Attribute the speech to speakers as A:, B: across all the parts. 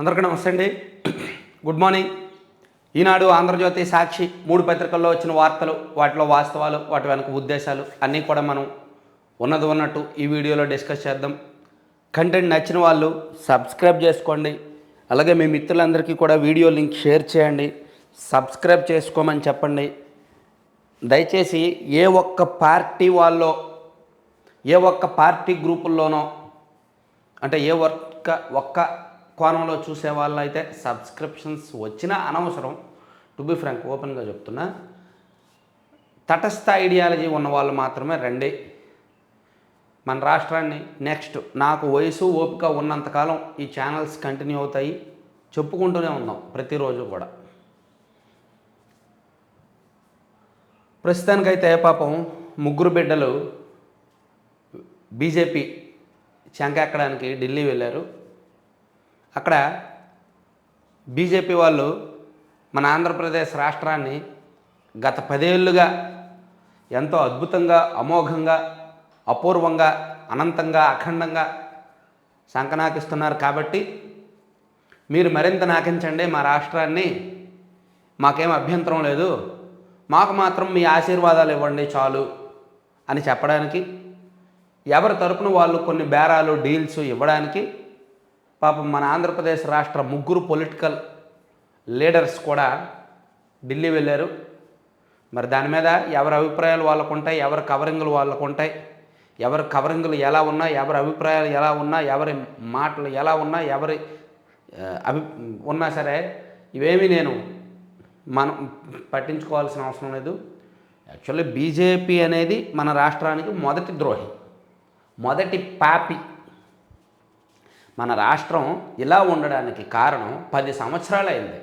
A: అందరికీ నమస్తే అండి. Good morning. ఈనాడు ఆంధ్రజ్యోతి సాక్షి మూడు పత్రికల్లో వచ్చిన వార్తలు వాటిలో వాస్తవాలు వాటి వెనక ఉద్దేశాలు అన్నీ కూడా మనం ఉన్నది ఉన్నట్టు ఈ వీడియోలో డిస్కస్ చేద్దాం. కంటెంట్ నచ్చిన వాళ్ళు సబ్స్క్రైబ్ చేసుకోండి. అలాగే మీ మిత్రులందరికీ కూడా వీడియో లింక్ షేర్ చేయండి. సబ్స్క్రైబ్ చేసుకోమని చెప్పండి. దయచేసి ఏ ఒక్క పార్టీ వాళ్ళో ఏ ఒక్క పార్టీ గ్రూపుల్లోనో అంటే ఏ ఒక్క ఒక్క కోణంలో చూసే వాళ్ళు అయితే సబ్స్క్రిప్షన్స్ వచ్చినా అనవసరం. టు బి ఫ్రాంక్ ఓపెన్గా చెప్తున్నా. తటస్థ ఐడియాలజీ ఉన్న వాళ్ళు మాత్రమే రండి. మన రాష్ట్రాన్ని నెక్స్ట్ నాకు వయసు ఓపిక ఉన్నంతకాలం ఈ ఛానల్స్ కంటిన్యూ అవుతాయి చెప్పుకుంటూనే ఉన్నాం ప్రతిరోజు కూడా. ప్రస్తుతానికైతే పాపం ముగ్గురు బిడ్డలు బీజేపీ శంకెక్కడానికి ఢిల్లీ వెళ్ళారు. అక్కడ బీజేపీ వాళ్ళు మన ఆంధ్రప్రదేశ్ రాష్ట్రాన్ని గత పదేళ్ళుగా ఎంతో అద్భుతంగా అమోఘంగా అపూర్వంగా అనంతంగా అఖండంగా శంకనాకిస్తున్నారు కాబట్టి మీరు మరింత నాకించండి మా రాష్ట్రాన్ని. మాకేం అభ్యంతరం లేదు. మాకు మాత్రం మీ ఆశీర్వాదాలు ఇవ్వండి చాలు అని చెప్పడానికి ఎవరి తరపున వాళ్ళు కొన్ని బేరాలు డీల్స్ ఇవ్వడానికి పాపం మన ఆంధ్రప్రదేశ్ రాష్ట్ర ముగ్గురు పొలిటికల్ లీడర్స్ కూడా ఢిల్లీ వెళ్ళారు. మరి దాని మీద ఎవరి అభిప్రాయాలు వాళ్ళకు ఉంటాయి ఎవరి కవరింగ్లు వాళ్ళకు ఉంటాయి ఎవరి కవరింగ్లు ఎలా ఉన్నా ఎవరి అభిప్రాయాలు ఎలా ఉన్నా ఎవరి మాటలు ఎలా ఉన్నా ఎవరి అభి ఉన్నా సరే ఇవేమీ నేను మనం పట్టించుకోవాల్సిన అవసరం లేదు. యాక్చువల్లీ బీజేపీ అనేది మన రాష్ట్రానికి మొదటి ద్రోహి మొదటి పాపి. మన రాష్ట్రం ఇలా ఉండడానికి కారణం పది సంవత్సరాలైంది.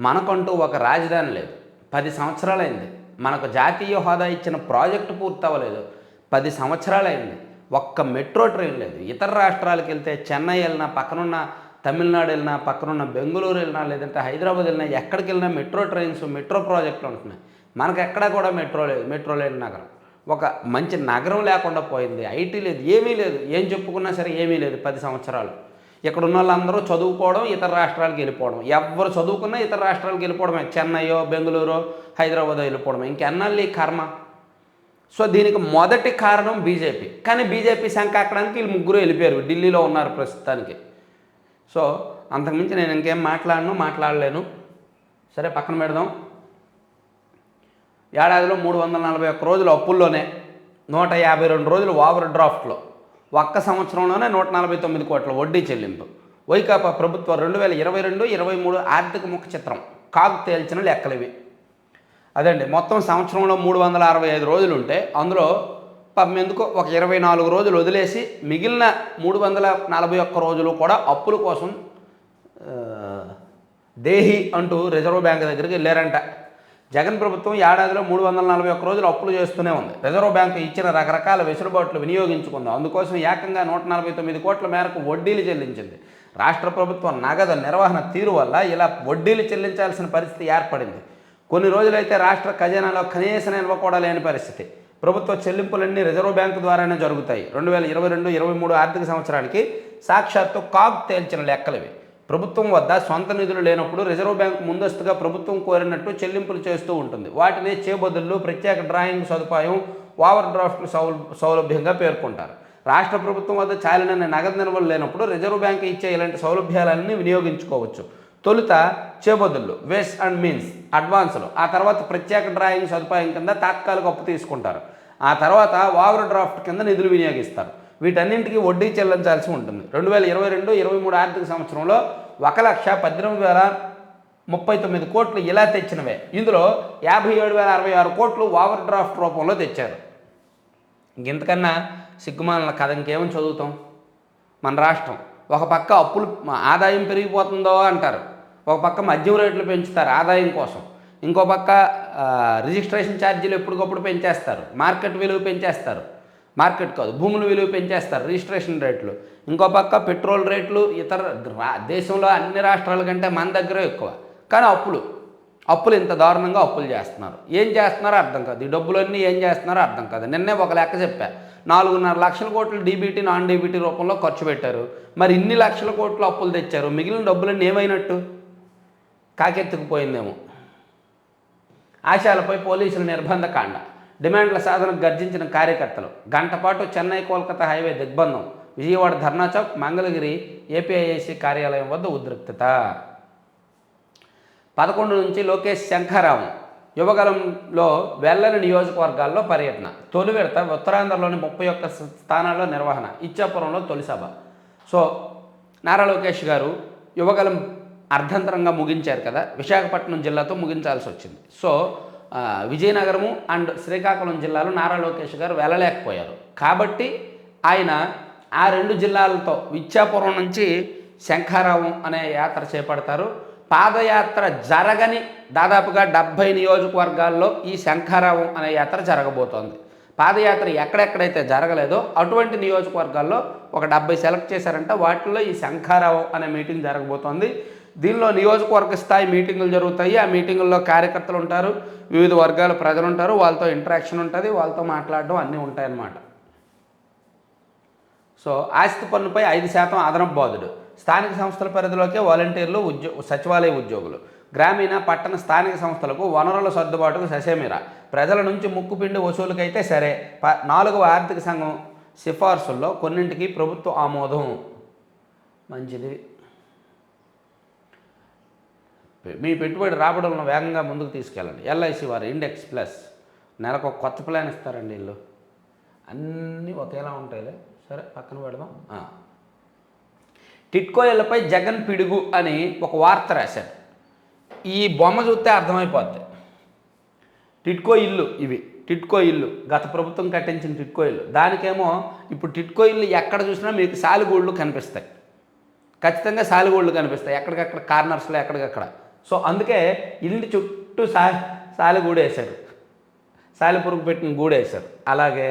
A: మనకంటూ ఒక రాజధాని లేదు. పది సంవత్సరాలైంది. మనకు జాతీయ హోదా ఇచ్చిన ప్రాజెక్టు పూర్తవ్వలేదు. పది సంవత్సరాలైంది. ఒక్క మెట్రో ట్రైన్ లేదు. ఇతర రాష్ట్రాలకు వెళ్తే చెన్నై వెళ్ళినా పక్కనున్న తమిళనాడు వెళ్ళినా పక్కనున్న బెంగళూరు వెళ్ళినా లేదంటే హైదరాబాద్ వెళ్ళినా ఎక్కడికి వెళ్ళినా మెట్రో ట్రైన్స్ మెట్రో ప్రాజెక్టులు ఉంటున్నాయి. మనకు ఎక్కడా కూడా మెట్రో లేదు. మెట్రో లేని నగరం. ఒక మంచి నగరం లేకుండా పోయింది. ఐటీ లేదు. ఏమీ లేదు. ఏం చెప్పుకున్నా సరే ఏమీ లేదు పది సంవత్సరాలు. ఇక్కడ ఉన్న వాళ్ళందరూ చదువుకోవడం ఇతర రాష్ట్రాలకు వెళ్ళిపోవడం. ఎవరు చదువుకున్నా ఇతర రాష్ట్రాలకు వెళ్ళిపోవడమే. చెన్నైయో బెంగళూరు హైదరాబాద్ వెళ్ళిపోవడమే. ఇంకెన్నాళ్ళు ఈ కర్మ? సో దీనికి మొదటి కారణం బీజేపీ. కానీ బీజేపీ శంఖ అక్కడానికి వీళ్ళు ముగ్గురు వెళ్ళిపోయారు. ఢిల్లీలో ఉన్నారు ప్రస్తుతానికి. సో అంతకుమించి నేను ఇంకేం మాట్లాడను మాట్లాడలేను. సరే పక్కన పెడదాం. ఏడాదిలో మూడు వందల నలభై ఒక్క రోజులు అప్పుల్లోనే నూట యాభై రెండు రోజులు ఓవర్ డ్రాఫ్ట్లో. ఒక్క సంవత్సరంలోనే నూట నలభై తొమ్మిది కోట్ల వడ్డీ చెల్లింపు. వైకాపా ప్రభుత్వం రెండు వేల ఇరవై రెండు ఇరవై మూడు ఆర్థిక ముఖ చిత్రం. కాగు తేల్చిన లెక్కలివి అదండి మొత్తం సంవత్సరంలో మూడు వందల అరవై ఐదు రోజులు ఉంటే అందులో పాపం ఒక ఇరవై నాలుగు రోజులు వదిలేసి మిగిలిన మూడు వందల నలభై ఒక్క రోజులు కూడా అప్పుల కోసం దేహి అంటూ రిజర్వ్ బ్యాంక్ దగ్గరికి వెళ్ళారంట. జగన్ ప్రభుత్వం ఏడాదిలో మూడు వందల నలభై ఒక్క రోజులు అప్పులు చేస్తూనే ఉంది. రిజర్వ్ బ్యాంకు ఇచ్చిన రకరకాల వెసులుబాట్లు వినియోగించుకుంది. అందుకోసం ఏకంగా నూట నలభై తొమ్మిది కోట్ల మేరకు వడ్డీలు చెల్లించింది. రాష్ట్ర ప్రభుత్వం నగదు నిర్వహణ తీరు వల్ల ఇలా వడ్డీలు చెల్లించాల్సిన పరిస్థితి ఏర్పడింది. కొన్ని రోజులైతే రాష్ట్ర ఖజానాలో కనీస నిల్వ కూడా లేని పరిస్థితి. ప్రభుత్వ చెల్లింపులన్నీ రిజర్వ్ బ్యాంకు ద్వారానే జరుగుతాయి. రెండు వేల ఇరవై రెండు ఇరవై మూడు ఆర్థిక సంవత్సరానికి సాక్షాత్తు కాగ్ తేల్చిన లెక్కలవి. ప్రభుత్వం వద్ద సొంత నిధులు లేనప్పుడు రిజర్వ్ బ్యాంక్ ముందస్తుగా ప్రభుత్వం కోరినట్టు చెల్లింపులు చేస్తూ ఉంటుంది. వాటిని చేబదుళ్ళు ప్రత్యేక డ్రాయింగ్ సదుపాయం ఓవర్ డ్రాఫ్ట్ సౌ సౌలభ్యంగా పేర్కొంటారు. రాష్ట్ర ప్రభుత్వం వద్ద చాలిన నగదు నిల్వలు లేనప్పుడు రిజర్వ్ బ్యాంక్ ఇచ్చే ఇలాంటి సౌలభ్యాలన్నీ వినియోగించుకోవచ్చు. తొలుత చేబదులు వేస్ అండ్ మీన్స్ అడ్వాన్సులు. ఆ తర్వాత ప్రత్యేక డ్రాయింగ్ సదుపాయం కింద తాత్కాలిక అప్పు తీసుకుంటారు. ఆ తర్వాత ఓవర్ డ్రాఫ్ట్ కింద నిధులు వినియోగిస్తారు. వీటన్నింటికి వడ్డీ చెల్లించాల్సి ఉంటుంది. రెండు వేల ఇరవై రెండు ఇరవై మూడు ఆర్థిక సంవత్సరంలో ఒక లక్ష పద్దెనిమిది వేల ముప్పై తొమ్మిది కోట్లు ఇలా తెచ్చినవే. ఇందులో యాభై ఏడు వేల అరవై ఆరు కోట్లు ఓవర్ డ్రాఫ్ట్ రూపంలో తెచ్చారు. ఇంతకన్నా సిగ్గుమాల కథ ఇంకేమని చదువుతాం? మన రాష్ట్రం. ఒక పక్క అప్పులు ఆదాయం పెరిగిపోతుందో అంటారు. ఒక పక్క మద్యం రేట్లు పెంచుతారు ఆదాయం కోసం. ఇంకో పక్క రిజిస్ట్రేషన్ ఛార్జీలు ఎప్పటికప్పుడు పెంచేస్తారు. మార్కెట్ విలువ పెంచేస్తారు. మార్కెట్ కాదు. భూముల విలువ పెంచేస్తారు రిజిస్ట్రేషన్ రేట్లు. ఇంకో పక్క పెట్రోల్ రేట్లు ఇతర రా- దేశంలో అన్ని రాష్ట్రాల కంటే మన దగ్గర ఎక్కువ. కానీ అప్పులు. అప్పులు ఇంత దారుణంగా అప్పులు చేస్తున్నారు. ఏం చేస్తున్నారో అర్థం కాదు. ఈ డబ్బులన్నీ ఏం చేస్తున్నారో అర్థం కాదు. నిన్నే ఒక లెక్క చెప్పా. నాలుగున్నర లక్షల కోట్లు డీబీటీ నాన్ డీబీటీ రూపంలో ఖర్చు పెట్టారు. మరి ఇన్ని లక్షల కోట్లు అప్పులు తెచ్చారు. మిగిలిన డబ్బులన్నీ ఏమైనట్టు? కాకెత్తుకుపోయిందేమో. ఆశాలపై పోలీసుల నిర్బంధ కాండ డిమాండ్ల సాధనకు గర్జించిన కార్యకర్తలు. గంటపాటు చెన్నై కోల్కతా హైవే దిగ్బంధం. విజయవాడ ధర్నా చౌక్ మంగళగిరి ఏపీఐఏసీ కార్యాలయం వద్ద ఉద్రిక్తత. పదకొండు నుంచి లోకేష్ శంఖారావం. యువగలంలో వెల్లని నియోజకవర్గాల్లో పర్యటన. తొలి విడత ఉత్తరాంధ్రలోని ముప్పై ఒక్క స్థానాల్లో నిర్వహణ. ఇచ్చాపురంలో తొలిసభ సో నారా లోకేష్ గారు యువగలం అర్ధంతరంగా ముగించారు కదా. విశాఖపట్నం జిల్లాతో ముగించాల్సి వచ్చింది. సో విజయనగరము అండ్ శ్రీకాకుళం జిల్లాలో నారా లోకేష్ గారు వెళ్ళలేకపోయారు. కాబట్టి ఆయన ఆ రెండు జిల్లాలతో విచ్చాపురం నుంచి శంఖారావం అనే యాత్ర చేపడతారు. పాదయాత్ర జరగని దాదాపుగా డెబ్భై నియోజకవర్గాల్లో ఈ శంఖారావం అనే యాత్ర జరగబోతోంది. పాదయాత్ర ఎక్కడెక్కడైతే జరగలేదో అటువంటి నియోజకవర్గాల్లో ఒక డెబ్బై సెలెక్ట్ చేశారంటే వాటిల్లో ఈ శంఖారావం అనే మీటింగ్ జరగబోతోంది. దీనిలో నియోజకవర్గ స్థాయి మీటింగులు జరుగుతాయి. ఆ మీటింగుల్లో కార్యకర్తలు ఉంటారు వివిధ వర్గాల ప్రజలు ఉంటారు. వాళ్ళతో ఇంటరాక్షన్ ఉంటుంది వాళ్ళతో మాట్లాడడం అన్నీ ఉంటాయన్నమాట. సో ఆస్తి పన్నుపై ఐదు శాతం అదనపు బాధుడు. స్థానిక సంస్థల పరిధిలోకే వాలంటీర్లు ఉద్యో సచివాలయ ఉద్యోగులు. గ్రామీణ పట్టణ స్థానిక సంస్థలకు వనరుల సర్దుబాటుకు ససేమిరా. ప్రజల నుంచి ముక్కుపిండి వసూలుకైతే సరే. ప నాలుగవ ఆర్థిక సంఘం సిఫార్సుల్లో కొన్నింటికి ప్రభుత్వ ఆమోదం. మంచిది. మీ పెట్టుబడి రాబడులను వేగంగా ముందుకు తీసుకెళ్ళండి. ఎల్ఐసి వారు ఇండెక్స్ ప్లస్. నెలకు ఒక కొత్త ప్లాన్ ఇస్తారండి వీళ్ళు. అన్నీ ఒకేలా ఉంటాయిలే. సరే పక్కన పెడదాం. ఆ. టిట్కో జగన్ పిడుగు అని ఒక వార్త రాశారు. ఈ బొమ్మ చూస్తే అర్థమైపోద్ది. టిట్కో ఇల్లు ఇవి. టిట్కో ఇల్లు. గత ప్రభుత్వం కట్టించిన టిట్కో ఇల్లు. దానికేమో ఇప్పుడు టిట్కో ఇల్లు ఎక్కడ చూసినా మీకు సాలిగోళ్ళు కనిపిస్తాయి. ఖచ్చితంగా సాలిగోళ్ళు కనిపిస్తాయి. ఎక్కడికక్కడ కార్నర్స్లో ఎక్కడికక్కడ. సో అందుకే ఇంటి చుట్టూ సా సాలిగూడు వేశారు సాలిపురుగు పెట్టిన గూడు వేశారు అలాగే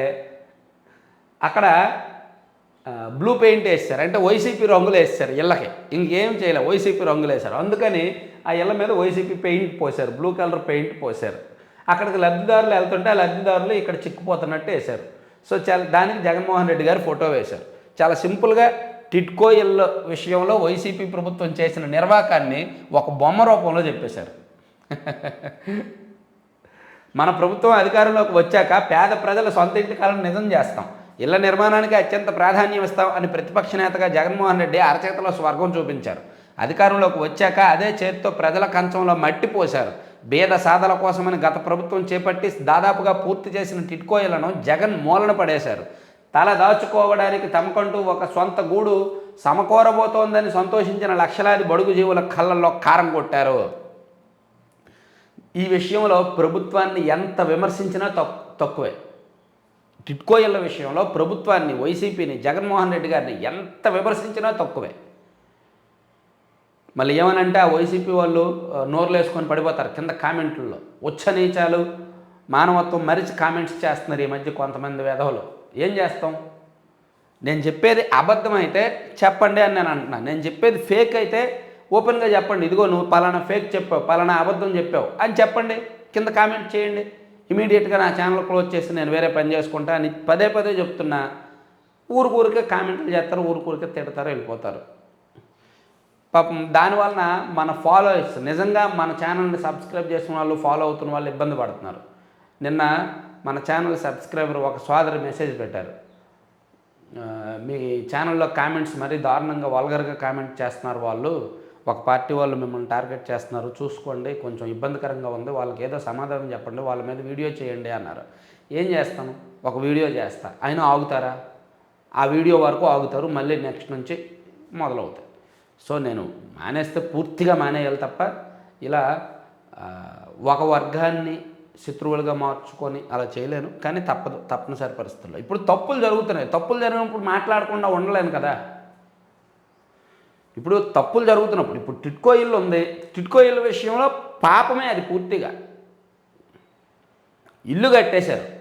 A: అక్కడ బ్లూ పెయింట్ వేస్తారు. అంటే వైసీపీ రంగులు వేస్తారు ఇళ్ళకి. ఇంకేం చేయలే వైసీపీ రంగులు వేశారు. అందుకని ఆ ఇళ్ళ మీద వైసీపీ పెయింట్ పోసారు బ్లూ కలర్ పెయింట్ పోసారు అక్కడికి లబ్ధిదారులు వెళ్తుంటే ఆ లబ్ధిదారులు ఇక్కడ చిక్కుపోతున్నట్టు వేశారు. సో చాలా దానికి జగన్మోహన్ రెడ్డి గారు ఫోటో వేశారు. చాలా సింపుల్గా టిట్కో ఇళ్ళ విషయంలో వైసీపీ ప్రభుత్వం చేసిన నిర్వాకాన్ని ఒక బొమ్మ రూపంలో చెప్పేశారు. మన ప్రభుత్వం అధికారంలోకి వచ్చాక పేద ప్రజల సొంత ఇంటి కలను నిజం చేస్తాం. ఇళ్ళ నిర్మాణానికి అత్యంత ప్రాధాన్యం ఇస్తాం అని ప్రతిపక్ష నేతగా జగన్మోహన్ రెడ్డి అరచేతలో స్వర్గం చూపించారు. అధికారంలోకి వచ్చాక అదే చేతితో ప్రజల కంచంలో మట్టి పోశారు. బీద సాధల కోసమని గత ప్రభుత్వం చేపట్టి దాదాపుగా పూర్తి చేసిన టిట్కో జగన్ మూలన పడేశారు. తల దాచుకోవడానికి తమకంటూ ఒక సొంత గూడు సమకూరబోతోందని సంతోషించిన లక్షలాది బడుగు జీవుల కళ్ళల్లో కారం కొట్టారు. ఈ విషయంలో ప్రభుత్వాన్ని ఎంత విమర్శించినా తక్- తక్కువే. టిట్కో విషయంలో ప్రభుత్వాన్ని వైసీపీని జగన్మోహన్ రెడ్డి గారిని ఎంత విమర్శించినా తక్కువే. మళ్ళీ ఏమనంటే ఆ వైసీపీ వాళ్ళు ఆ, నోర్లు వేసుకొని పడిపోతారు కింద కామెంట్లలో. ఉచ్చ నీచాలు మానవత్వం మరిచి కామెంట్స్ చేస్తున్నారు ఈ మధ్య కొంతమంది వెధవులు ఏం చేస్తాం? నేను చెప్పేది అబద్ధం అయితే చెప్పండి అని నేను అంటున్నాను నేను చెప్పేది ఫేక్ అయితే ఓపెన్గా చెప్పండి. ఇదిగో నువ్వు పలానా ఫేక్ చెప్పావు పలానా అబద్ధం చెప్పావు అని చెప్పండి. కింద కామెంట్ చేయండి. ఇమీడియట్గా నా ఛానల్ క్లోజ్ చేసి నేను వేరే పని చేసుకుంటా అని పదే పదే చెప్తున్నా. ఊరికే కామెంట్లు చేస్తారు ఊరికే తిడతారు వెళ్ళిపోతారు. పాపం దానివలన మన ఫాలోయర్స్ నిజంగా మన ఛానల్ని సబ్స్క్రైబ్ చేసిన వాళ్ళు ఫాలో అవుతున్న వాళ్ళు ఇబ్బంది పడుతున్నారు. నిన్న మన ఛానల్ సబ్స్క్రైబర్ ఒక సోదరి మెసేజ్ పెట్టారు. మీ ఛానల్లో కామెంట్స్ మరీ దారుణంగా వల్గర్గా కామెంట్ చేస్తున్నారు వాళ్ళు. ఒక పార్టీ వాళ్ళు మిమ్మల్ని టార్గెట్ చేస్తున్నారు. చూసుకోండి కొంచెం ఇబ్బందికరంగా ఉంది. వాళ్ళకి ఏదో సమాధానం చెప్పండి వాళ్ళ మీద వీడియో చేయండి అన్నారు. ఏం చేస్తాను? ఒక వీడియో చేస్తా. అయినా ఆగుతారా? ఆ వీడియో వరకు ఆగుతారు మళ్ళీ నెక్స్ట్ నుంచి మొదలవుతాయి. సో నేను మానేస్తే పూర్తిగా మానేయాలి తప్ప ఇలా ఒక వర్గాన్ని శత్రువులుగా మార్చుకొని అలా చేయలేను. కానీ తప్పదు తప్పనిసరి పరిస్థితుల్లో. ఇప్పుడు తప్పులు జరుగుతున్నాయి. తప్పులు జరిగినప్పుడు మాట్లాడకుండా ఉండలేను కదా. ఇప్పుడు తప్పులు జరుగుతున్నప్పుడు ఇప్పుడు టిట్కో ఇల్లు ఉంది. టిట్కో ఇల్లు విషయంలో పాపమే అది పూర్తిగా. ఇల్లు కట్టేశారు.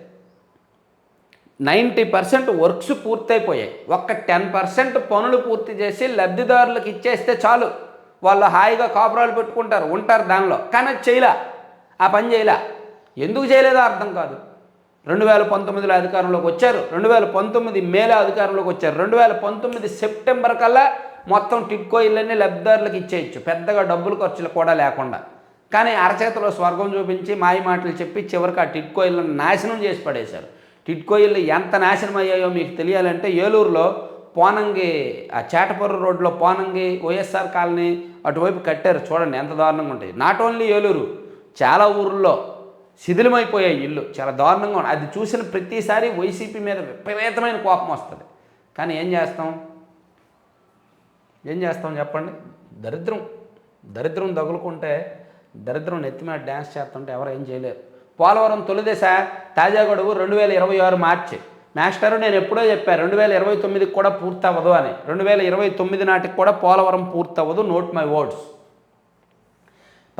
A: నైంటీ పర్సెంట్ వర్క్స్ పూర్తయిపోయాయి. ఒక్క టెన్ పర్సెంట్ పనులు పూర్తి చేసి లబ్ధిదారులకు ఇచ్చేస్తే చాలు. వాళ్ళు హాయిగా కాపురాలు పెట్టుకుంటారు ఉంటారు దానిలో. కానీ అది చేయలే. ఆ పని చేయలే. ఎందుకు చేయలేదో అర్థం కాదు. రెండు వేల పంతొమ్మిదిలో అధికారంలోకి వచ్చారు. రెండు వేల పంతొమ్మిది మేలో అధికారంలోకి వచ్చారు. రెండు వేల పంతొమ్మిది సెప్టెంబర్ కల్లా మొత్తం టిక్కో ఇళ్ళన్నీ లబ్ధిదారులకు ఇచ్చేయచ్చు. పెద్దగా డబ్బులు ఖర్చులు కూడా లేకుండా. కానీ అరచేతిలో స్వర్గం చూపించి మాయ మాటలు చెప్పి చివరికి ఆ టిట్కో ఇళ్ళను నాశనం చేసి పడేశారు. టిట్కో ఇళ్ళు ఎంత నాశనం అయ్యాయో మీకు తెలియాలంటే ఏలూరులో పోనంగి ఆ చేటపర్రు రోడ్లో పోనంగి వైఎస్ఆర్ కాలనీ అటువైపు కట్టారు. చూడండి ఎంత దారుణంగా ఉంటాయి నాట్ ఓన్లీ ఏలూరు చాలా ఊర్లో శిథిలమైపోయాయి ఇల్లు. చాలా దారుణంగా ఉంది. అది చూసిన ప్రతిసారి వైసీపీ మీద విపరీతమైన కోపం వస్తుంది. కానీ ఏం చేస్తాం? ఏం చేస్తాం చెప్పండి? దరిద్రం. దరిద్రం తగులుకుంటే దరిద్రం నెత్తి మీద డ్యాన్స్ చేస్తుంటే ఎవరు ఏం చేయలేరు. పోలవరం తొలిదశ తాజా గడువు రెండు వేల ఇరవై ఆరు మార్చి. మాస్టరు నేను ఎప్పుడో చెప్పాను రెండు వేల ఇరవై తొమ్మిదికి కూడా పూర్తవ్వదు అని. రెండు వేల ఇరవై తొమ్మిది నాటికి కూడా పోలవరం పూర్తి అవ్వదు నోట్ మై వర్డ్స్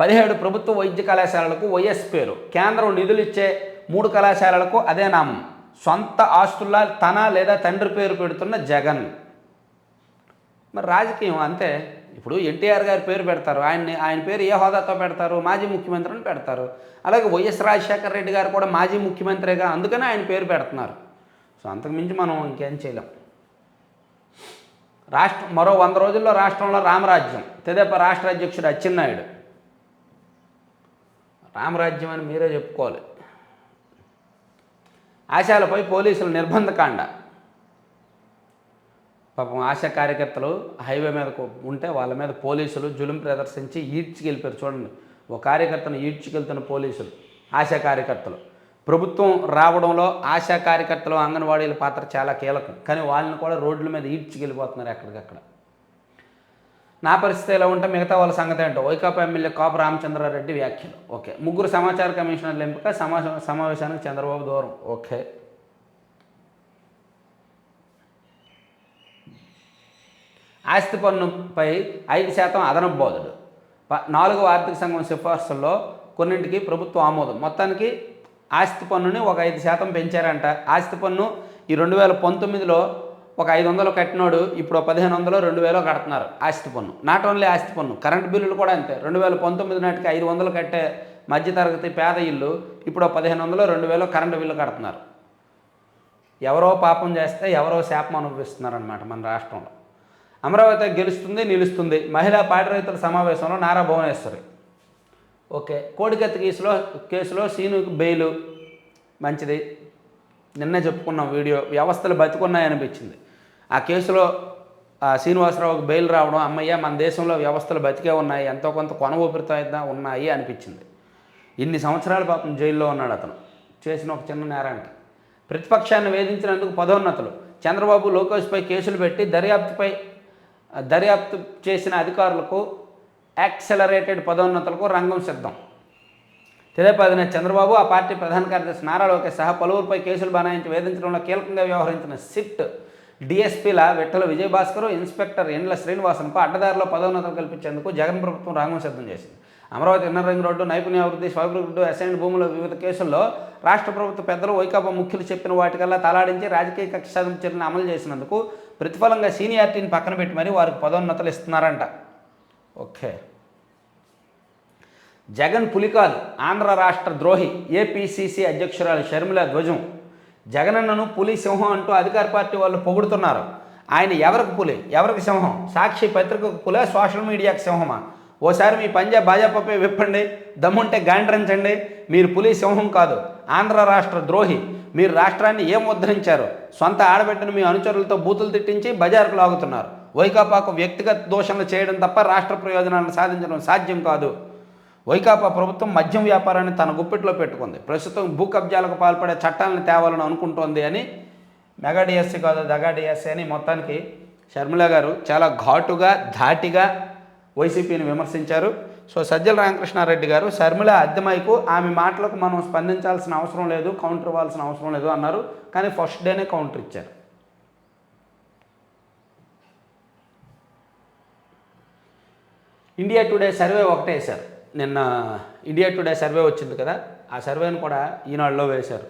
A: పదిహేడు ప్రభుత్వ వైద్య కళాశాలలకు వైఎస్ పేరు. కేంద్రం నిధులు ఇచ్చే మూడు కళాశాలలకు అదే నామం. సొంత ఆస్తుల తన లేదా తండ్రి పేరు పెడుతున్న జగన్. మరి రాజకీయం అంతే. ఇప్పుడు ఎన్టీఆర్ గారి పేరు పెడతారు. ఆయన్ని ఆయన పేరు ఏ హోదాతో పెడతారు? మాజీ ముఖ్యమంత్రిని పెడతారు. అలాగే వైఎస్ రాజశేఖర రెడ్డి గారు కూడా మాజీ ముఖ్యమంత్రిగా అందుకనే ఆయన పేరు పెడుతున్నారు. సో అంతకుమించి మనం ఇంకేం చేయలేం. రాష్ట్రం మరో వంద రోజుల్లో రాష్ట్రంలో రామరాజ్యం. తెదేపా రాష్ట్ర అధ్యక్షుడు అచ్చెన్నాయుడు. రామరాజ్యం అని మీరే చెప్పుకోవాలి. ఆశాలపై పోలీసులు నిర్బంధకాండ. పాపం ఆశా కార్యకర్తలు హైవే మీద ఉంటే వాళ్ళ మీద పోలీసులు జులుం ప్రదర్శించి ఈడ్చుకెళ్ళిపోయారు చూడండి. ఒక కార్యకర్తను ఈడ్చుకెళ్తున్న పోలీసులు ఆశా కార్యకర్తలు. ప్రభుత్వం రావడంలో ఆశా కార్యకర్తలు అంగన్వాడీల పాత్ర చాలా కీలకం. కానీ వాళ్ళని కూడా రోడ్ల మీద ఈడ్చుకెళ్ళిపోతున్నారు ఎక్కడికక్కడ. నా పరిస్థితి ఎలా ఉంటే మిగతా వాళ్ళ సంగతి ఏంటో. వైకాపా ఎమ్మెల్యే కాపు రామచంద్రారెడ్డి వ్యాఖ్యలు. ఓకే. ముగ్గురు సమాచార కమిషనర్ల ఎంపిక సమా సమావేశానికి చంద్రబాబు దూరం. ఓకే. ఆస్తి పన్నుపై ఐదు శాతం అదనపు బోధుడు ప నాలుగవ ఆర్థిక సంఘం సిఫార్సుల్లో కొన్నింటికి ప్రభుత్వ ఆమోదం. మొత్తానికి ఆస్తి పన్నుని ఒక ఐదు శాతం పెంచారంట. ఆస్తి పన్ను ఈ రెండు వేల పంతొమ్మిదిలో ఒక ఐదు వందలు కట్టినోడు ఇప్పుడు పదిహేను వందలు రెండు వేలు కడుతున్నారు ఆస్తి పన్ను. నాట్ ఓన్లీ ఆస్తి పన్ను కరెంట్ బిల్లులు కూడా అంతే. రెండు వేల పంతొమ్మిది నాటికి ఐదు వందలు కట్టే మధ్యతరగతి పేద ఇల్లు ఇప్పుడు పదిహేను వందలు రెండు వేలు కరెంటు బిల్లు కడుతున్నారు. ఎవరో పాపం చేస్తే ఎవరో శాపం అనుభవిస్తున్నారనమాట మన రాష్ట్రంలో. అమరావతి గెలుస్తుంది నిలుస్తుంది. మహిళా పాడి రైతుల సమావేశంలో నారా భువనేశ్వరి. ఓకే కోడికత్తి కేసులో కేసులో సీనుకు బెయిలు మంచిది. నిన్న చెప్పుకున్నాం వీడియో. వ్యవస్థలు బతికున్నాయి అనిపించింది ఆ కేసులో ఆ శ్రీనివాసరావుకు బెయిల్ రావడం అమ్మయ్య మన దేశంలో వ్యవస్థలు బతికే ఉన్నాయి ఎంతో కొంత కొన ఊపిరితో ఉన్నాయి అనిపించింది. ఇన్ని సంవత్సరాల పాపం జైల్లో ఉన్నాడు అతను. చేసిన ఒక చిన్న నేరానికి. ప్రతిపక్షాన్ని వేధించినందుకు పదోన్నతులు. చంద్రబాబు లోకేష్పై కేసులు పెట్టి దర్యాప్తుపై దర్యాప్తు చేసిన అధికారులకు యాక్సెలరేటెడ్ పదోన్నతులకు రంగం సిద్ధం. తెదేపాదిన చంద్రబాబు ఆ పార్టీ ప్రధాన కార్యదర్శి నారా లోకేష్ సహా పలువురిపై కేసులు బనాయించి వేధించడంలో కీలకంగా వ్యవహరించిన సిట్ డిఎస్పీల విఠల విజయభాస్కర్ ఇన్స్పెక్టర్ ఎండ్ల శ్రీనివాసన్కు అడ్డదారిలో పదోన్నతులు కల్పించేందుకు జగన్ ప్రభుత్వం రంగం సిద్ధం చేసింది. అమరావతి ఇన్నర్ రింగ్ రోడ్డు నైపుణ్యాభివృద్ధి రోడ్డు అసెన్ భూముల వివిధ కేసుల్లో రాష్ట్ర ప్రభుత్వ పెద్దలు వైకాపా ముఖ్యులు చెప్పిన వాటికల్లా తలాడించి రాజకీయ కక్ష సాధన చర్యలను అమలు చేసినందుకు ప్రతిఫలంగా సీనియారిటీని పక్కన పెట్టి మరీ వారికి పదోన్నతులు ఇస్తున్నారంట. ఓకే. జగన్ పులికాదు ఆంధ్ర రాష్ట్ర ద్రోహి ఏపీసీసీ అధ్యక్షురాలు షర్మిల ధ్వజం. జగనన్నను పులి సింహం అంటూ అధికార పార్టీ వాళ్ళు పొగుడుతున్నారు. ఆయన ఎవరికి పులి? ఎవరికి సింహం? సాక్షి పత్రికకు పులే? సోషల్ మీడియాకు సింహమా? ఓసారి మీ పంజాబ్ భాజపాపై విప్పండి దమ్ముంటే గాండ్రించండి. మీరు పులి సింహం కాదు ఆంధ్ర రాష్ట్ర ద్రోహి. మీరు రాష్ట్రాన్ని ఏం ఉద్ధరించారు? సొంత ఆడబిడ్డను మీ అనుచరులతో బూతులు తిట్టించి బజారుకు లాగుతున్నారు. వైకాపాకు వ్యక్తిగత దోషణలు చేయడం తప్ప రాష్ట్ర ప్రయోజనాలను సాధించడం సాధ్యం కాదు. వైకాపా ప్రభుత్వం మద్యం వ్యాపారాన్ని తన గుప్పిట్లో పెట్టుకుంది. ప్రస్తుతం భూ కబ్జాలకు పాల్పడే చట్టాలను తేవాలని అనుకుంటోంది అని మెగాడిఎస్సీ కాదు దగాడిఎస్సీ అని మొత్తానికి షర్మిల గారు చాలా ఘాటుగా ధాటిగా వైసీపీని విమర్శించారు. సో సజ్జల రామకృష్ణారెడ్డి గారు షర్మిల అద్దెమైకు ఆమె మాటలకు మనం స్పందించాల్సిన అవసరం లేదు కౌంటర్ ఇవ్వాల్సిన అవసరం లేదు అన్నారు. కానీ ఫస్ట్ డేనే కౌంటర్ ఇచ్చారు. ఇండియా టుడే సర్వే ఒకటే వేశారు నిన్న ఇండియా టుడే సర్వే వచ్చింది కదా ఆ సర్వేను కూడా ఈనాడులో వేశారు.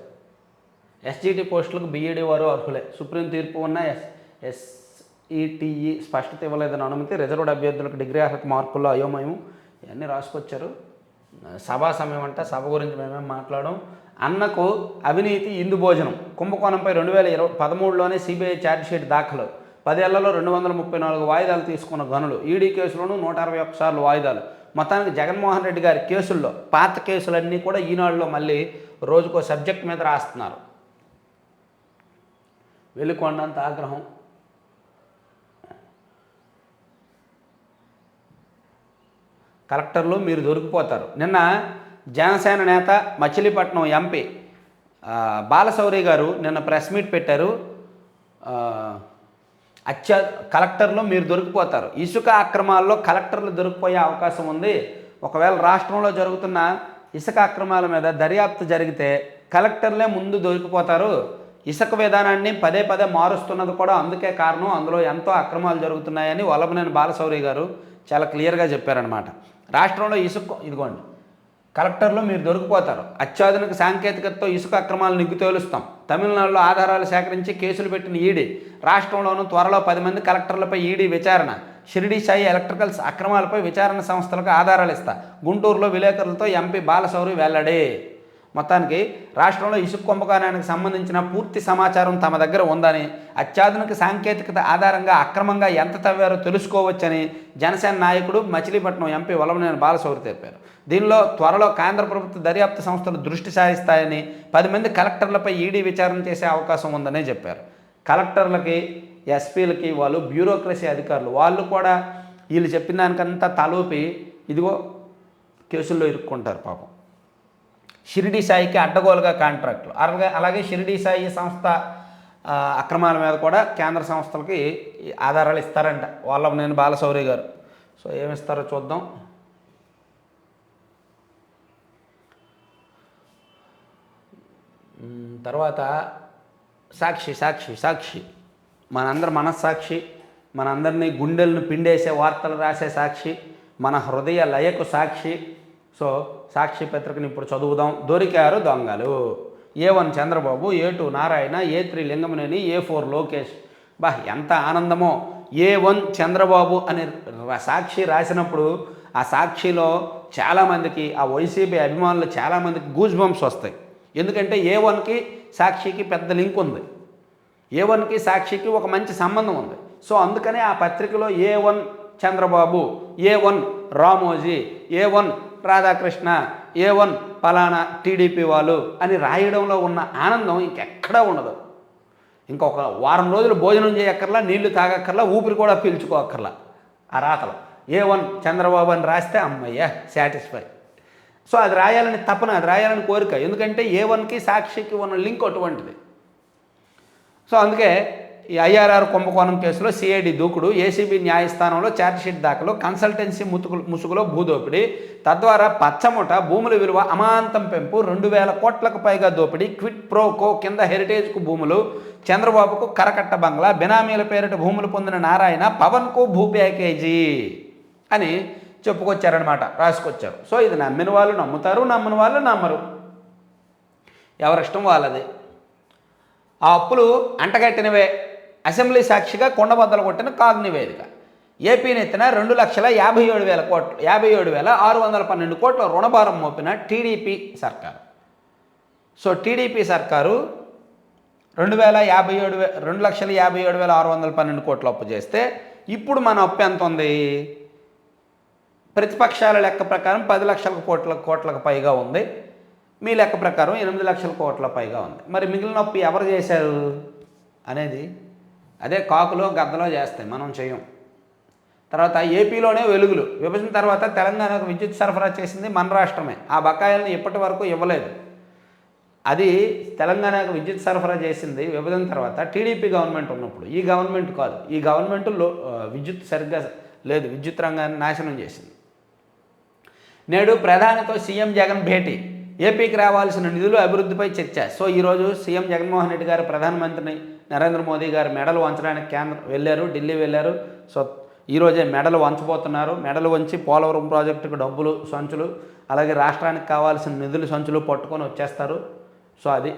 A: ఎస్జీటీ పోస్టులకు బీఈడీ వారు అర్హులే. సుప్రీం తీర్పు ఉన్న ఎస్ ఎస్ఈటీఈ స్పష్టత ఇవ్వలేదని అనుమతి రిజర్వ్డ్ అభ్యర్థులకు డిగ్రీ అర్హత మార్కుల్లో అయోమయం ఇవన్నీ రాసుకొచ్చారు. సభా సమయం అంటే సభ గురించి మేమేం మాట్లాడడం అన్నకు అవినీతి ఇందు భోజనం. కుంభకోణంపై రెండు వేల ఇరవై పదమూడులోనే సిబిఐ ఛార్జ్షీట్ దాఖలు. పదేళ్ళలో రెండు వందల ముప్పై నాలుగు వాయిదాలు తీసుకున్న గనులు ఈడీ కేసులోనూ నూట అరవై ఒక్కసార్లు వాయిదాలు. మొత్తానికి జగన్మోహన్ రెడ్డి గారి కేసుల్లో పాత కేసులన్నీ కూడా ఈనాడులో మళ్ళీ రోజుకో సబ్జెక్ట్ మీద రాస్తున్నారు. వెళ్ళికొండంత ఆగ్రహం. కలెక్టర్లు మీరు దొరికిపోతారు. నిన్న జనసేన నేత మచిలీపట్నం ఎంపీ బాలశౌరి గారు నిన్న ప్రెస్ మీట్ పెట్టారు. అత్య కలెక్టర్లు మీరు దొరికిపోతారు. ఇసుక అక్రమాల్లో కలెక్టర్లు దొరికిపోయే అవకాశం ఉంది. ఒకవేళ రాష్ట్రంలో జరుగుతున్న ఇసుక అక్రమాల మీద దర్యాప్తు జరిగితే కలెక్టర్లే ముందు దొరికిపోతారు. ఇసుక విధానాన్ని పదే పదే మారుస్తున్నది కూడా అందుకే కారణం. అందులో ఎంతో అక్రమాలు జరుగుతున్నాయని వల్లభనేని బాలశౌరి గారు చాలా క్లియర్గా చెప్పారనమాట రాష్ట్రంలో ఇసుక ఇదిగోండి. కలెక్టర్లు మీరు దొరికిపోతారు. అత్యాధునిక సాంకేతికతతో ఇసుక అక్రమాలు నిగ్గు తేలుస్తాం. తమిళనాడులో ఆధారాలు సేకరించి కేసులు పెట్టిన ఈడీ రాష్ట్రంలోనూ త్వరలో పది మంది కలెక్టర్లపై ఈడీ విచారణ. షిరిడి సాయి ఎలక్ట్రికల్స్ అక్రమాలపై విచారణ సంస్థలకు ఆధారాలు ఇస్తా. గుంటూరులో విలేకరులతో ఎంపీ బాలశౌరి వెల్లడే. మొత్తానికి రాష్ట్రంలో ఇసుక కుంభకోణానికి సంబంధించిన పూర్తి సమాచారం తమ దగ్గర ఉందని అత్యాధునిక సాంకేతికత ఆధారంగా అక్రమంగా ఎంత తవ్వారో తెలుసుకోవచ్చని జనసేన నాయకుడు మచిలీపట్నం ఎంపీ వలమనేని బాలశౌరి తెలిపారు. దీనిలో త్వరలో కేంద్ర ప్రభుత్వ దర్యాప్తు సంస్థలు దృష్టి సారిస్తాయని పది మంది కలెక్టర్లపై ఈడీ విచారణ చేసే అవకాశం ఉందని చెప్పారు. కలెక్టర్లకి ఎస్పీలకి వాళ్ళు బ్యూరోక్రసీ అధికారులు వాళ్ళు కూడా వీళ్ళు చెప్పిన దానికంతా తలూపి ఇదిగో కేసుల్లో ఇరుక్కుంటారు పాపం. షిరిడి సాయికి అడ్డగోలుగా కాంట్రాక్టులు. అలాగే అలాగే షిరిడి సాయి సంస్థ అక్రమాల మీద కూడా కేంద్ర సంస్థలకి ఆధారాలు ఇస్తారంట. వాళ్ళ నేను బాలశౌరి గారు. సో ఏమిస్తారో చూద్దాం. తర్వాత సాక్షి సాక్షి సాక్షి. మనందరి మనస్సాక్షి మనందరినీ గుండెలను పిండేసే వార్తలు రాసే సాక్షి మన హృదయ లయకు సాక్షి సో సాక్షి పత్రికని ఇప్పుడు చదువుదాం. దొరికారు దొంగలు. A one Chandrababu A two Narayana A three Lingamaneni A four Lokesh. బా ఎంత ఆనందమో. ఏ వన్ చంద్రబాబు అని సాక్షి రాసినప్పుడు ఆ సాక్షిలో చాలామందికి ఆ వైసీపీ అభిమానులు చాలామందికి గూజ్ బంప్స్ వస్తాయి. ఎందుకంటే ఏ వన్కి సాక్షికి పెద్ద లింక్ ఉంది. ఏ వన్కి సాక్షికి ఒక మంచి సంబంధం ఉంది. సో అందుకనే ఆ పత్రికలో A one Chandrababu A one Ramoji A one Radhakrishna A one పలానా టీడీపీ వాళ్ళు అని రాయడంలో ఉన్న ఆనందం ఇంకెక్కడా ఉండదు. ఇంకొక వారం రోజులు భోజనం చేయక్కర్లా నీళ్ళు తాగక్కర్లా ఊపిరి కూడా పీల్చుకోక్కర్లా. ఆ రాతలు. ఏ వన్ చంద్రబాబు అని రాస్తే అమ్మయ్య సాటిస్ఫై సో అది రాయాలని తపన అది రాయాలని కోరిక. ఎందుకంటే ఏ వన్కి సాక్షికి ఉన్న లింక్ అటువంటిది. సో అందుకే ఈ ఐఆర్ఆర్ కుంభకోణం కేసులో సిఐడి దూకుడు ఏసీబీ న్యాయస్థానంలో ఛార్జ్షీట్ దాఖలు కన్సల్టెన్సీ ముతుకు ముసుగులో భూదోపిడీ తద్వారా పచ్చముట భూముల విలువ అమాంతం పెంపు రెండు వేల కోట్లకు పైగా దోపిడీ క్విట్ ప్రోకో కింద హెరిటేజ్కు భూములు చంద్రబాబుకు కరకట్ట బంగ్లా బినామీల పేరిట భూములు పొందిన నారాయణ పవన్కు భూ ప్యాకేజీ అని చెప్పుకొచ్చారనమాట రాసుకొచ్చారు. సో ఇది నమ్మిన వాళ్ళు నమ్ముతారు నమ్మని వాళ్ళు నమ్మరు. ఎవరిష్టం వాళ్ళది. ఆ అప్పులు అంటగట్టినవే. అసెంబ్లీ సాక్షిగా కొండబద్దలు కొట్టిన కాగ్ నివేదిక ఏపీ నెత్తిన రెండు లక్షల యాభై ఏడు వేల కోట్లు యాభై ఏడు వేల ఆరు వందల పన్నెండు కోట్ల రుణభారం మోపిన టీడీపీ సర్కారు. సో టీడీపీ సర్కారు రెండు వేల యాభై ఏడు వే రెండు లక్షల యాభై ఏడు వేల ఆరు వందల పన్నెండు కోట్లు అప్పు చేస్తే ఇప్పుడు మన అప్పు ఎంత ఉంది? ప్రతిపక్షాల లెక్క ప్రకారం పది లక్షల కోట్ల కోట్లకు పైగా ఉంది. మీ లెక్క ప్రకారం ఎనిమిది లక్షల కోట్ల పైగా ఉంది. మరి మిగిలిన అప్పు ఎవరు చేశారు? అనేది అదే కాకులో గద్దలో చేస్తాయి మనం చేయం. తర్వాత ఏపీలోనే వెలుగులు. విభజన తర్వాత తెలంగాణకు విద్యుత్ సరఫరా చేసింది మన రాష్ట్రమే. ఆ బకాయిలను ఇప్పటి వరకు ఇవ్వలేదు. అది తెలంగాణకు విద్యుత్ సరఫరా చేసింది విభజన తర్వాత టీడీపీ గవర్నమెంట్ ఉన్నప్పుడు. ఈ గవర్నమెంట్ కాదు. ఈ గవర్నమెంట్లో విద్యుత్ సరిగ్గా లేదు. విద్యుత్ రంగాన్ని నాశనం చేసింది. నేడు ప్రధానితో సీఎం జగన్ భేటీ. ఏపీకి రావాల్సిన నిధులు అభివృద్ధిపై చర్చ. సో ఈరోజు సీఎం జగన్మోహన్ రెడ్డి గారు ప్రధానమంత్రిని నరేంద్ర మోదీ గారు మెడలు వంచడానికి కేంద్రం వెళ్ళారు ఢిల్లీ వెళ్ళారు. సో ఈరోజే మెడలు వంచబోతున్నారు. మెడలు వంచి పోలవరం ప్రాజెక్టుకు డబ్బులు సంచులు అలాగే రాష్ట్రానికి కావాల్సిన నిధులు సంచులు పట్టుకొని వచ్చేస్తారు. సో అది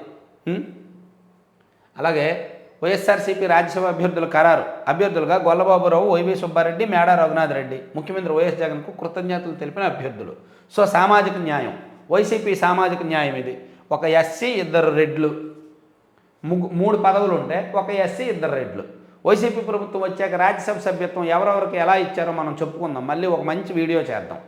A: అలాగే వైఎస్ఆర్సీపీ రాజ్యసభ అభ్యర్థుల ఖరారు. అభ్యర్థులుగా గొల్లబాబురావు వైవి సుబ్బారెడ్డి మేడా రఘునాథ్ రెడ్డి ముఖ్యమంత్రి వైఎస్ జగన్కు కృతజ్ఞతలు తెలిపిన అభ్యర్థులు. సో సామాజిక న్యాయం వైసీపీ సామాజిక న్యాయం ఇది. ఒక ఎస్సీ ఇద్దరు రెడ్లు మూడు పదవులు ఉంటే ఒక ఎస్సీ ఇద్దరు రెడ్లు. వైసీపీ ప్రభుత్వం వచ్చాక రాజ్యసభ సభ్యత్వం ఎవరెవరికి ఎలా ఇచ్చారో మనం చెప్పుకుందాం. మళ్ళీ ఒక మంచి వీడియో చేద్దాం.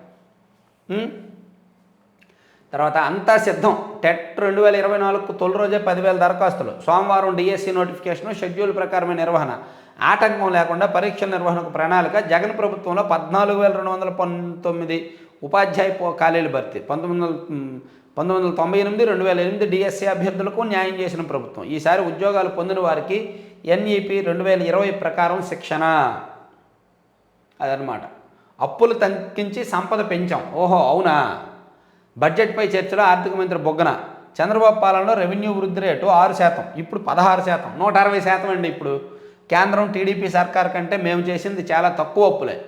A: తర్వాత అంతా సిద్ధం. టెట్ రెండు వేల ఇరవై నాలుగు తొలి రోజే పదివేల దరఖాస్తులు. సోమవారం డిఎస్సి నోటిఫికేషన్ షెడ్యూల్ ప్రకారమే నిర్వహణ. ఆటంకం లేకుండా పరీక్షల నిర్వహణకు ప్రణాళిక. జగన్ ప్రభుత్వంలో పద్నాలుగు వేల రెండు వందల పంతొమ్మిది ఉపాధ్యాయ ఖాళీలు భర్తీ. పంతొమ్మిది వందల పంతొమ్మిది వందల తొంభై ఎనిమిది రెండు వేల ఎనిమిది డిఎస్సి అభ్యర్థులకు న్యాయం చేసిన ప్రభుత్వం. ఈసారి ఉద్యోగాలు పొందిన వారికి ఎన్ఈపి రెండు వేల ఇరవై ప్రకారం శిక్షణ అదనమాట అప్పులు తగ్గించి సంపద పెంచాం. ఓహో అవునా? బడ్జెట్పై చర్చలో ఆర్థిక మంత్రి బొగ్గన చంద్రబాబు పాలనలో రెవెన్యూ వృద్ధి రేటు ఆరు శాతం ఇప్పుడు పదహారు శాతం నూట అరవై శాతం అండి ఇప్పుడు. కేంద్రం టీడీపీ సర్కార్ కంటే మేము చేసింది చాలా తక్కువ అప్పులే.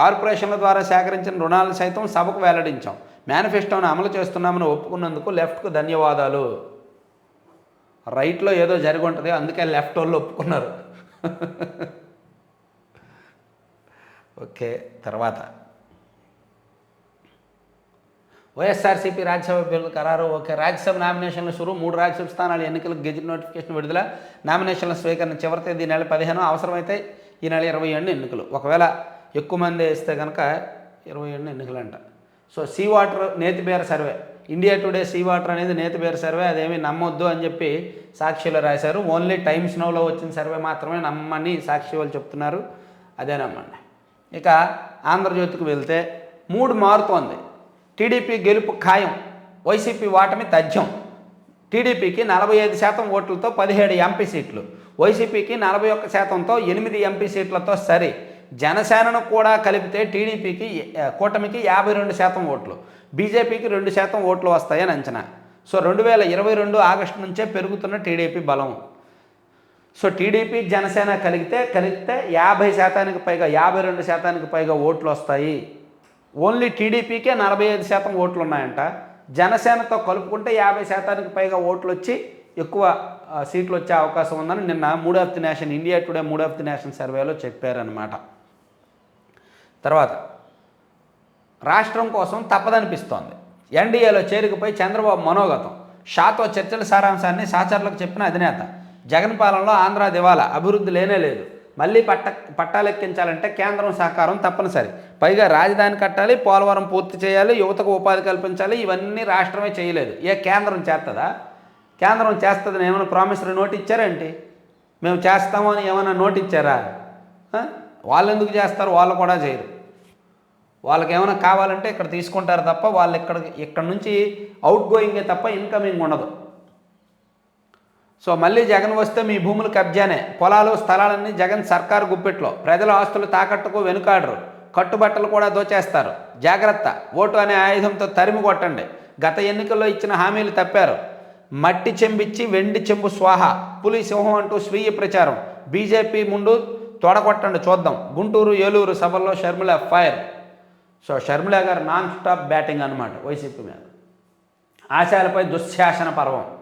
A: కార్పొరేషన్ల ద్వారా సేకరించిన రుణాలు సైతం సభకు వెల్లడించాం. మేనిఫెస్టోను అమలు చేస్తున్నామని ఒప్పుకున్నందుకు లెఫ్ట్కు ధన్యవాదాలు. రైట్లో ఏదో జరిగి ఉంటుంది అందుకే లెఫ్ట్ వాళ్ళు ఒప్పుకున్నారు. ఓకే తర్వాత. వైఎస్ఆర్సీపీ రాజ్యసభ బిల్లు ఖరారు. ఓకే రాజ్యసభ నామినేషన్ల షురు మూడు రాజ్యసభ స్థానాల ఎన్నికలకు గెజిట్ నోటిఫికేషన్ విడుదల నామినేషన్ల స్వీకరణ చివరి తేదీ నెల పదిహేను అవసరమైతే ఈ నెల ఇరవై ఏడు ఎన్నికలు. ఒకవేళ ఎక్కువ మంది వేస్తే కనుక ఇరవై ఏడు ఎన్నికలు అంట so C voter నేతిబేర survey. India today C voter అనేది నేతిబేర సర్వే. అదేమి నమ్మొద్దు అని చెప్పి సాక్షిలో రాశారు. ఓన్లీ టైమ్స్ నౌలో వచ్చిన సర్వే మాత్రమే నమ్మని సాక్షి వాళ్ళు చెప్తున్నారు. అదే నమ్మండి. ఇక ఆంధ్రజ్యోతికి వెళ్తే మూడు మారుతోంది. టీడీపీ గెలుపు ఖాయం. వైసీపీ ఓటమి తథ్యం. టీడీపీకి నలభై ఐదు శాతం ఓట్లతో పదిహేడు ఎంపీ సీట్లు. వైసీపీకి నలభై ఒక్క శాతంతో ఎనిమిది ఎంపీ సీట్లతో సరి. జనసేనను కూడా కలిపితే టీడీపీకి కూటమికి యాభై రెండు శాతం ఓట్లు బీజేపీకి రెండు శాతం ఓట్లు వస్తాయని అంచనా. సో రెండు వేల ఇరవై రెండు ఆగస్టు నుంచే పెరుగుతున్న టీడీపీ బలం. సో టీడీపీ జనసేన కలిగితే కలిగితే యాభై శాతానికి పైగా యాభై రెండు శాతానికి పైగా ఓట్లు వస్తాయి. ఓన్లీ టీడీపీకే నలభై ఐదు శాతం ఓట్లు ఉన్నాయంట. జనసేనతో కలుపుకుంటే యాభై శాతానికి పైగా ఓట్లు వచ్చి ఎక్కువ సీట్లు వచ్చే అవకాశం ఉందని నిన్న mood of the nation India today mood of the nation సర్వేలో చెప్పారనమాట తర్వాత రాష్ట్రం కోసం తప్పదనిపిస్తోంది. ఎన్డీఏలో చేరికపై చంద్రబాబు మనోగతం షాతో చర్చల సారాంశాన్ని సహచరులకు చెప్పిన అధినేత. జగన్ పాలనలో ఆంధ్ర దివాలా అభివృద్ధి లేనే లేదు. మళ్ళీ పట్ట పట్టాలెక్కించాలంటే కేంద్రం సహకారం తప్పనిసరి. పైగా రాజధాని కట్టాలి పోలవరం పూర్తి చేయాలి యువతకు ఉపాధి కల్పించాలి ఇవన్నీ రాష్ట్రమే చేయలేదు. ఏ కేంద్రం చేస్తుందా? కేంద్రం చేస్తుందని ఏమైనా ప్రామిసరీ నోట్ ఇచ్చారేంటి మేము చేస్తాము అని ఏమైనా నోట్ ఇచ్చారా వాళ్ళు ఎందుకు చేస్తారు? వాళ్ళు కూడా చేయరు. వాళ్ళకి ఏమైనా కావాలంటే ఇక్కడ తీసుకుంటారు తప్ప వాళ్ళు ఇక్కడ ఇక్కడ నుంచి అవుట్ గోయింగే తప్ప ఇన్కమింగ్ ఉండదు. సో మళ్ళీ జగన్ వస్తే మీ భూములు కబ్జానే. పొలాలు స్థలాలన్నీ జగన్ సర్కారు గుప్పెట్లో. ప్రజల ఆస్తులు తాకట్టుకు వెనుకాడరు. కట్టుబట్టలు కూడా దోచేస్తారు. జాగ్రత్త. ఓటు అనే ఆయుధంతో తరిమి కొట్టండి. గత ఎన్నికల్లో ఇచ్చిన హామీలు తప్పారు. మట్టి చెంబిచ్చి వెండి చెంబు స్వాహ. పులి సింహం అంటూ స్వీయ ప్రచారం. బీజేపీ ముందు తొడగొట్టండి చూద్దాం. గుంటూరు ఏలూరు సభల్లో షర్మిల ఫైర్ సో షర్మిల గారు నాన్ స్టాప్ బ్యాటింగ్ అనమాట వైసీపీ మీద. ఆశయాలపై దుశ్శాసన పర్వం.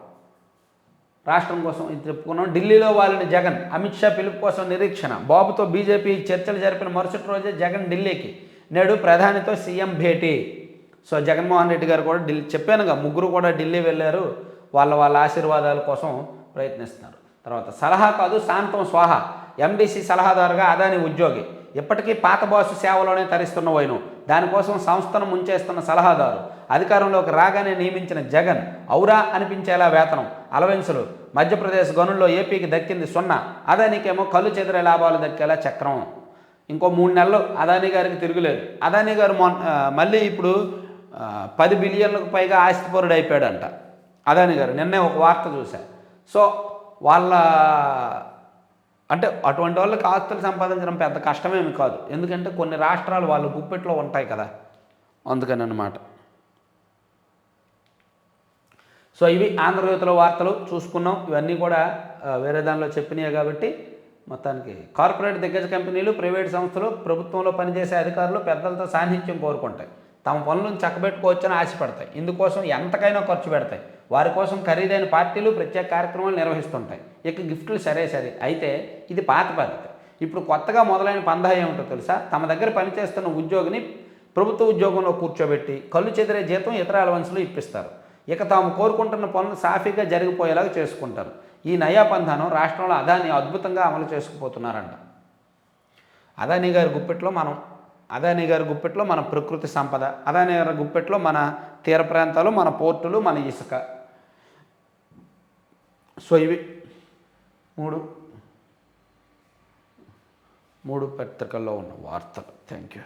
A: రాష్ట్రం కోసం ఇది చెప్పుకున్నాం. ఢిల్లీలో వాళ్ళని జగన్ అమిత్ షా పిలుపు కోసం నిరీక్షణ. బాబుతో బీజేపీ చర్చలు జరిపిన మరుసటి రోజే జగన్ ఢిల్లీకి నేడు ప్రధానితో సీఎం భేటీ. సో జగన్మోహన్ రెడ్డి గారు కూడా ఢిల్లీ చెప్పానుగా ముగ్గురు కూడా ఢిల్లీ వెళ్ళారు. వాళ్ళ వాళ్ళ ఆశీర్వాదాల కోసం ప్రయత్నిస్తున్నారు. తర్వాత సలహా కాదు శాంతం స్వాహ. ఎంబీసీ సలహాదారుగా అదాని ఉద్యోగి. ఇప్పటికీ పాత బాసు సేవలోనే తరిస్తున్న వైను. దానికోసం సంస్థను ముంచేస్తున్న సలహాదారు. అధికారంలోకి రాగానే నియమించిన జగన్ ఔరా అనిపించేలా వేతనం అలవెన్సులు. మధ్యప్రదేశ్ గనుల్లో ఏపీకి దక్కింది సున్నా అదానికేమో కళ్ళు చెదిరే లాభాలు దక్కేలా చక్రం. ఇంకో మూడు నెలలు అదానీ గారికి తిరుగులేదు. అదానీ గారు మొన్న మళ్ళీ ఇప్పుడు పది బిలియన్లకు పైగా ఆస్తిపరుడు అయిపోయాడంట అదానీ గారు నిన్నే ఒక వార్త చూశా. సో వాళ్ళ అంటే అటువంటి వాళ్ళకి ఆస్తులు సంపాదించడం పెద్ద కష్టమేమి కాదు. ఎందుకంటే కొన్ని రాష్ట్రాలు వాళ్ళ గుప్పెట్లో ఉంటాయి కదా. అందుకని అన్నమాట. సో ఇవి ఆంధ్రజ్యోతిలో వార్తలు చూసుకున్నాం. ఇవన్నీ కూడా వేరే దానిలో చెప్పినాయి కాబట్టి మొత్తానికి కార్పొరేట్ దిగ్గజ కంపెనీలు ప్రైవేట్ సంస్థలు ప్రభుత్వంలో పనిచేసే అధికారులు పెద్దలతో సాన్నిధ్యం కోరుకుంటాయి. తమ పనులను చక్కబెట్టుకోవచ్చని ఆశపడతాయి. ఇందుకోసం ఎంతకైనా ఖర్చు పెడతాయి. వారి కోసం ఖరీదైన పార్టీలు ప్రత్యేక కార్యక్రమాలు నిర్వహిస్తుంటాయి. ఇక గిఫ్ట్లు సరే సరే అయితే ఇది పాత పద్ధతి. ఇప్పుడు కొత్తగా మొదలైన పందా ఏమిటో తెలుసా? తమ దగ్గర పనిచేస్తున్న ఉద్యోగిని ప్రభుత్వ ఉద్యోగంలో కూర్చోబెట్టి కళ్ళు చెదిరే జీతం ఇతర అలవన్సులు ఇప్పిస్తారు. ఇక తాము కోరుకుంటున్న పనులు సాఫీగా జరిగిపోయేలాగా చేసుకుంటారు. ఈ నయాపంధానం రాష్ట్రంలో అదాని అద్భుతంగా అమలు చేసుకుపోతున్నారంట. అదాని గారి గుప్పెట్లో మనం అదానీ గారి గుప్పెట్లో మన ప్రకృతి సంపద అదానీ గారి గుప్పెట్లో మన తీర ప్రాంతాలు మన పోర్టులు మన ఇసుక. సో ఇవి మూడు. మూడు పత్రికల్లో ఉన్న వార్తలు. Thank you